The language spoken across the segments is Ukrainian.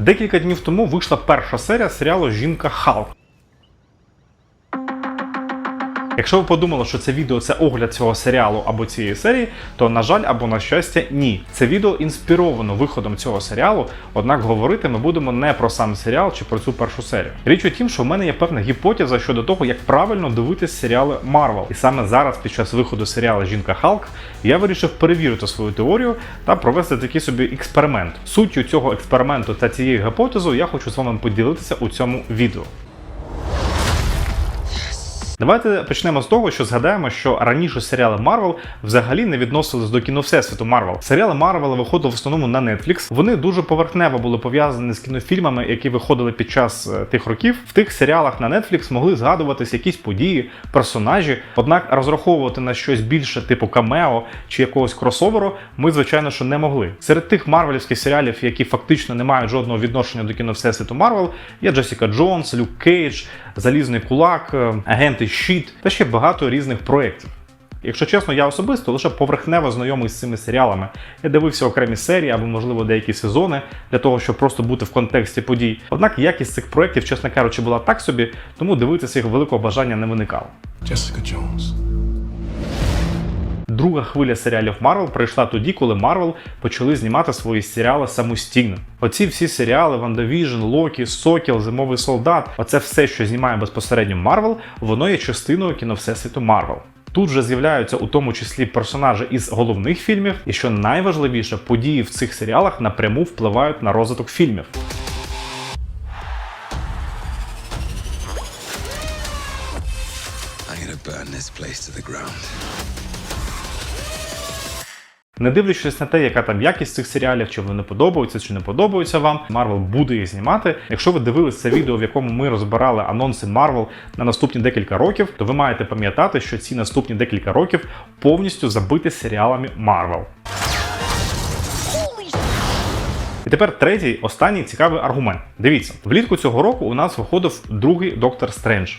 Декілька днів тому вийшла перша серія серіалу Жінка Халк. Якщо ви подумали, що це відео це огляд цього серіалу або цієї серії, то на жаль або на щастя, ні. Це відео інспіровано виходом цього серіалу, однак говорити ми будемо не про сам серіал чи про цю першу серію. Річ у тім, що в мене є певна гіпотеза щодо того, як правильно дивитись серіали Марвел. І саме зараз, під час виходу серіалу Жінка Халк, я вирішив перевірити свою теорію та провести такий собі експеримент. Суттю цього експерименту та цієї гіпотези я хочу з вами поділитися у цьому відео. Давайте почнемо з того, що згадаємо, що раніше серіали Марвел взагалі не відносились до кіно всесвіту Марвел. Серіали Марвел виходили в основному на Netflix. Вони дуже поверхнево були пов'язані з кінофільмами, які виходили під час е, тих років. В тих серіалах на Netflix могли згадуватись якісь події, персонажі. Однак розраховувати на щось більше, типу камео чи якогось кросоверу, ми звичайно що не могли. Серед тих марвелівських серіалів, які фактично не мають жодного відношення до кіно всесвіту Марвел, є Джесіка Джонс, Люк Кейдж, Залізний Кулак, е, Агенти Щит та ще багато різних проєктів. Якщо чесно, я особисто лише поверхнево знайомий з цими серіалами. Я дивився окремі серії або, можливо, деякі сезони для того, щоб просто бути в контексті подій. Однак якість цих проєктів, чесно кажучи, була так собі, тому дивитися їх великого бажання не виникало. Jessica Jones. Друга хвиля серіалів Марвел прийшла тоді, коли Марвел почали знімати свої серіали самостійно. Оці всі серіали Вандавіжн, Локі, Сокіл, Зимовий солдат оце все, що знімає безпосередньо Марвел, воно є частиною кіно Всесвіту Марвел. Тут вже з'являються у тому числі персонажі із головних фільмів, і що найважливіше, події в цих серіалах напряму впливають на розвиток фільмів. I'm gonna burn this place to the ground. Не дивлячись на те, яка там якість цих серіалів, чи вони подобаються, чи не подобаються вам, Марвел буде їх знімати. Якщо ви дивилися це відео, в якому ми розбирали анонси Марвел на наступні декілька років, то ви маєте пам'ятати, що ці наступні декілька років повністю забиті серіалами Марвел. Тепер третій, останній цікавий аргумент. Дивіться, влітку цього року у нас виходив другий Доктор Стрендж.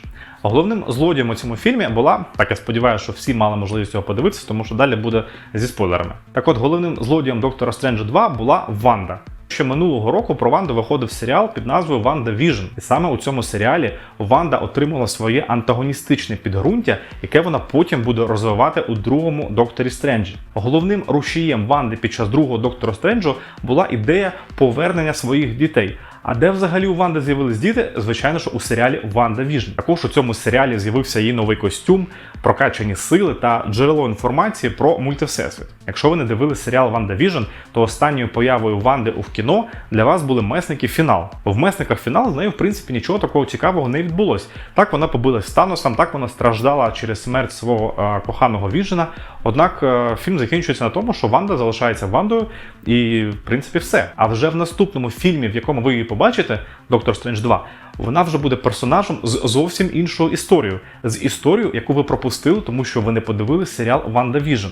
Головним злодієм у цьому фільмі була, так я сподіваюся, що всі мали можливість його подивитися, тому що далі буде зі спойлерами. Так от, головним злодієм Доктора Стренджа 2 була Ванда. Ще минулого року про Ванду виходив серіал під назвою Ванда Віжн. І саме у цьому серіалі Ванда отримала своє антагоністичне підґрунтя, яке вона потім буде розвивати у другому Докторі Стренджі. Головним рушієм Ванди під час другого Доктора Стренджу була ідея повернення своїх дітей. А де взагалі у Ванди з'явились діти? Звичайно ж, у серіалі Ванда Віжн. Також у цьому серіалі з'явився її новий костюм, прокачані сили та джерело інформації про мультивсесвіт. Якщо ви не дивились серіал Ванда Віжн, то останньою появою Ванди у кіно для вас були месники фінал. В месниках фінал з нею, в принципі, нічого такого цікавого не відбулось. Так вона побилась з Таносом, так вона страждала через смерть свого е, коханого Віжена. Однак е, фільм закінчується на тому, що Ванда залишається Вандою, і в принципі все. А вже в наступному фільмі, в якому ви її побачите, Доктор Стрендж 2, вона вже буде персонажем з зовсім іншою історією, з історією, яку ви пропустили, тому що ви не подивились серіал Ванда Віжн.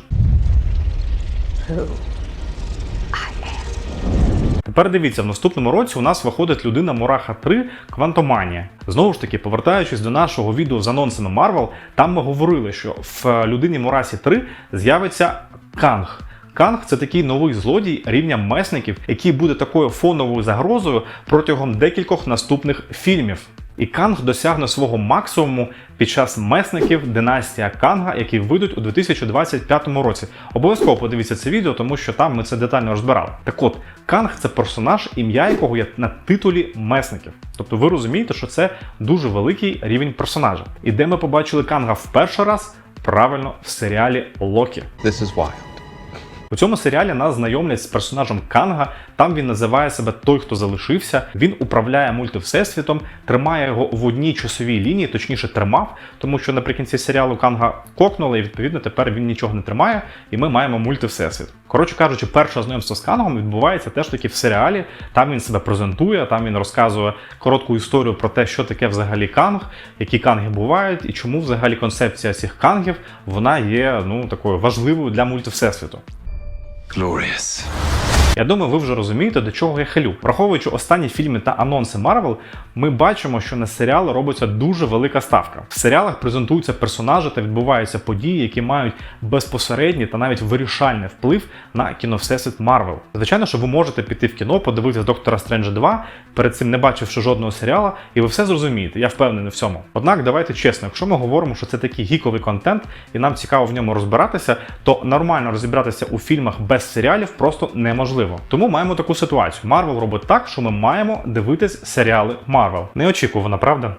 Тепер дивіться, в наступному році у нас виходить людина Мураха 3 Квантоманія. Знову ж таки, повертаючись до нашого відео з анонсами Марвел, там ми говорили, що в людині Мурасі 3 з'явиться Канг. Канг це такий новий злодій рівня месників, який буде такою фоновою загрозою протягом декількох наступних фільмів. І Канг досягне свого максимуму під час месників Династія Канга, які вийдуть у 2025 році. Обов'язково подивіться це відео, тому що там ми це детально розбирали. Так от, Канг це персонаж, ім'я якого є на титулі месників. Тобто ви розумієте, що це дуже великий рівень персонажа. І де ми побачили Канга в перший раз? Правильно, в серіалі Локі. This is wild. У цьому серіалі нас знайомлять з персонажем Канга. Там він називає себе той, хто залишився. Він управляє мультивсесвітом, тримає його в одній часовій лінії, точніше тримав, тому що наприкінці серіалу Канга кокнули, і відповідно тепер він нічого не тримає, і ми маємо мультивсесвіт. Коротше кажучи, перше знайомство з Кангом відбувається теж таки в серіалі. Там він себе презентує, там він розказує коротку історію про те, що таке взагалі канг, які канги бувають, і чому взагалі концепція цих кангів вона є ну такою важливою для мультивсесвіту. Glorious. Я думаю, ви вже розумієте, до чого я хилю. Враховуючи останні фільми та анонси Марвел, ми бачимо, що на серіали робиться дуже велика ставка. В серіалах презентуються персонажі та відбуваються події, які мають безпосередній та навіть вирішальний вплив на кіновсесвіт Марвел. Звичайно, що ви можете піти в кіно, подивитися Доктора Стренджа 2, перед цим не бачивши жодного серіала, і ви все зрозумієте. Я впевнений в цьому. Однак, давайте чесно, якщо ми говоримо, що це такий гіковий контент, і нам цікаво в ньому розбиратися, то нормально розібратися у фільмах без серіалів просто неможливо. Тому маємо таку ситуацію. Марвел робить так, що ми маємо дивитись серіали Марвел. Неочікувано, правда?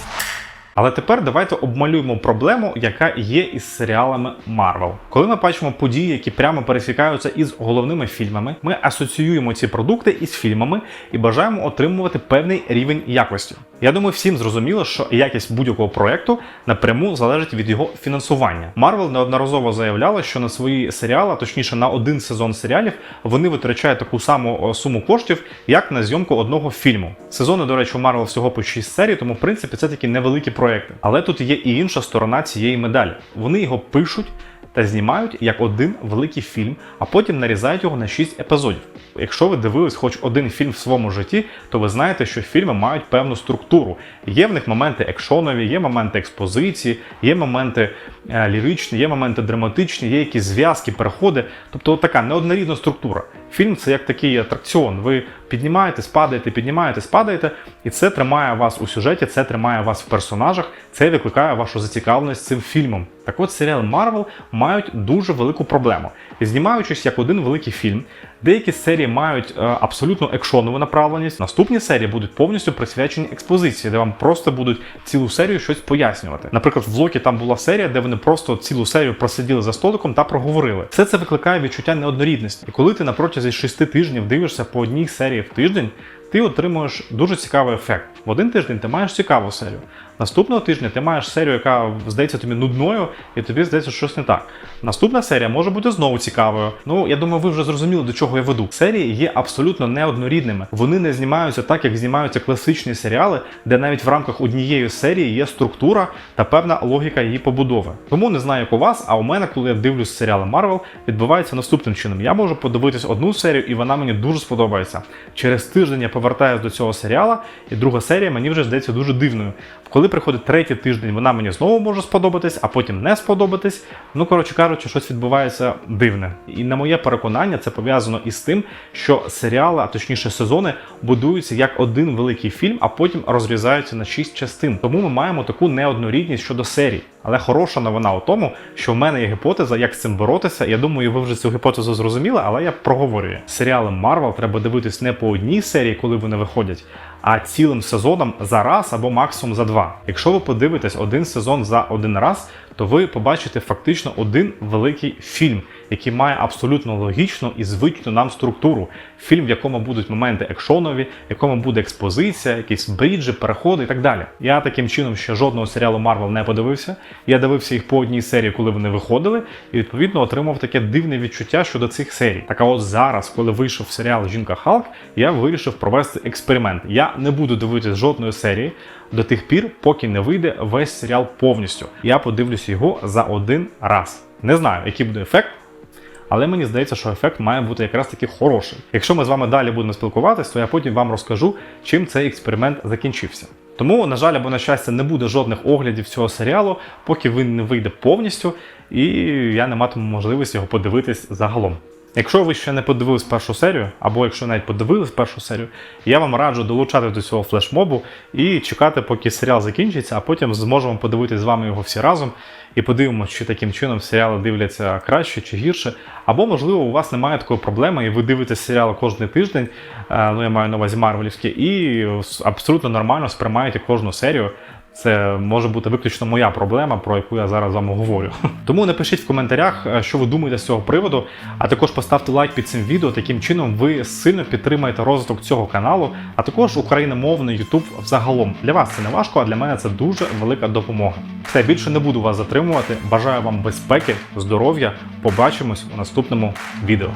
Але тепер давайте обмалюємо проблему, яка є із серіалами Марвел. Коли ми бачимо події, які прямо пересікаються із головними фільмами, ми асоціюємо ці продукти із фільмами і бажаємо отримувати певний рівень якості. Я думаю, всім зрозуміло, що якість будь-якого проекту напряму залежить від його фінансування. Марвел неодноразово заявляла, що на свої серіали, точніше на один сезон серіалів, вони витрачають таку саму суму коштів, як на зйомку одного фільму. Сезони, до речі, у Марвел всього по 6 серій, тому в принципі це такі невеликі проекти. Але тут є і інша сторона цієї медалі. Вони його пишуть. Та знімають як один великий фільм, а потім нарізають його на 6 епізодів. Якщо ви дивились хоч один фільм в своєму житті, то ви знаєте, що фільми мають певну структуру. Є в них моменти екшонові, є моменти експозиції, є моменти е, ліричні, є моменти драматичні, є якісь зв'язки, переходи. Тобто така неоднорідна структура. Фільм це як такий атракціон. Ви піднімаєтесь, падаєте, піднімаєтесь, падаєте, і це тримає вас у сюжеті, це тримає вас в персонажах, це викликає вашу зацікавленість цим фільмом. Так от серіал Марвел мають дуже велику проблему. Знімаючись як один великий фільм, деякі серії мають е, абсолютно екшонову направленість. Наступні серії будуть повністю присвячені експозиції, де вам просто будуть цілу серію щось пояснювати. Наприклад, в Локі там була серія, де вони просто цілу серію просиділи за столиком та проговорили. Все це викликає відчуття неоднорідності. І коли ти на шести тижнів дивишся по одній серії в тиждень, ти отримуєш дуже цікавий ефект. В один тиждень ти маєш цікаву серію. Наступного тижня ти маєш серію, яка здається тобі нудною, і тобі здається, що щось не так. Наступна серія може бути знову цікавою. Ну я думаю, ви вже зрозуміли, до чого я веду. Серії є абсолютно неоднорідними. Вони не знімаються так, як знімаються класичні серіали, де навіть в рамках однієї серії є структура та певна логіка її побудови. Тому не знаю, як у вас, а у мене, коли я дивлюсь серіали Марвел, відбувається наступним чином. Я можу подивитись одну серію, і вона мені дуже сподобається. Через тиждень я повертаюся до цього серіала, і друга серія мені вже здається дуже дивною. Коли приходить третій тиждень, вона мені знову може сподобатись, а потім не сподобатись. Ну, коротше кажучи, щось відбувається дивне. І на моє переконання, це пов'язано із тим, що серіали, а точніше сезони, будуються як один великий фільм, а потім розрізаються на шість частин. Тому ми маємо таку неоднорідність щодо серій. Але хороша новина у тому, що в мене є гіпотеза, як з цим боротися. Я думаю, ви вже цю гіпотезу зрозуміли, але я проговорюю. Серіали Марвел треба дивитись не по одній серії, коли вони виходять, а цілим сезоном за раз або максимум за два. Якщо ви подивитесь один сезон за один раз, то ви побачите фактично один великий фільм, який має абсолютно логічну і звичну нам структуру. Фільм, в якому будуть моменти екшонові, в якому буде експозиція, якісь бріджі, переходи і так далі. Я таким чином ще жодного серіалу Марвел не подивився. Я дивився їх по одній серії, коли вони виходили, і відповідно отримав таке дивне відчуття щодо цих серій. Так а от зараз, коли вийшов серіал Жінка Халк, я вирішив провести експеримент. Я не буду дивитися жодної серії до тих пір, поки не вийде весь серіал повністю. Я подивлюся його за один раз. Не знаю, який буде ефект. Але мені здається, що ефект має бути якраз таки хороший. Якщо ми з вами далі будемо спілкуватись, то я потім вам розкажу, чим цей експеримент закінчився. Тому, на жаль, або на щастя, не буде жодних оглядів цього серіалу, поки він не вийде повністю, і я не матиму можливості його подивитись загалом. Якщо ви ще не подивились першу серію, або якщо навіть подивились першу серію, я вам раджу долучати до цього флешмобу і чекати, поки серіал закінчиться, а потім зможемо подивитись з вами його всі разом і подивимося, чи таким чином серіали дивляться краще чи гірше. Або, можливо, у вас немає такої проблеми, і ви дивитесь серіали кожен тиждень, е, ну я маю на увазі Марвелівські, і абсолютно нормально сприймаєте кожну серію. Це може бути виключно моя проблема, про яку я зараз з вами говорю. Тому напишіть в коментарях, е, що ви думаєте з цього приводу, а також поставте лайк під цим відео. Таким чином ви сильно підтримаєте розвиток цього каналу, а також україномовний YouTube взагалом. Для вас це не важко, а для мене це дуже велика допомога. Все більше не буду вас затримувати. Бажаю вам безпеки, здоров'я. Побачимось у наступному відео.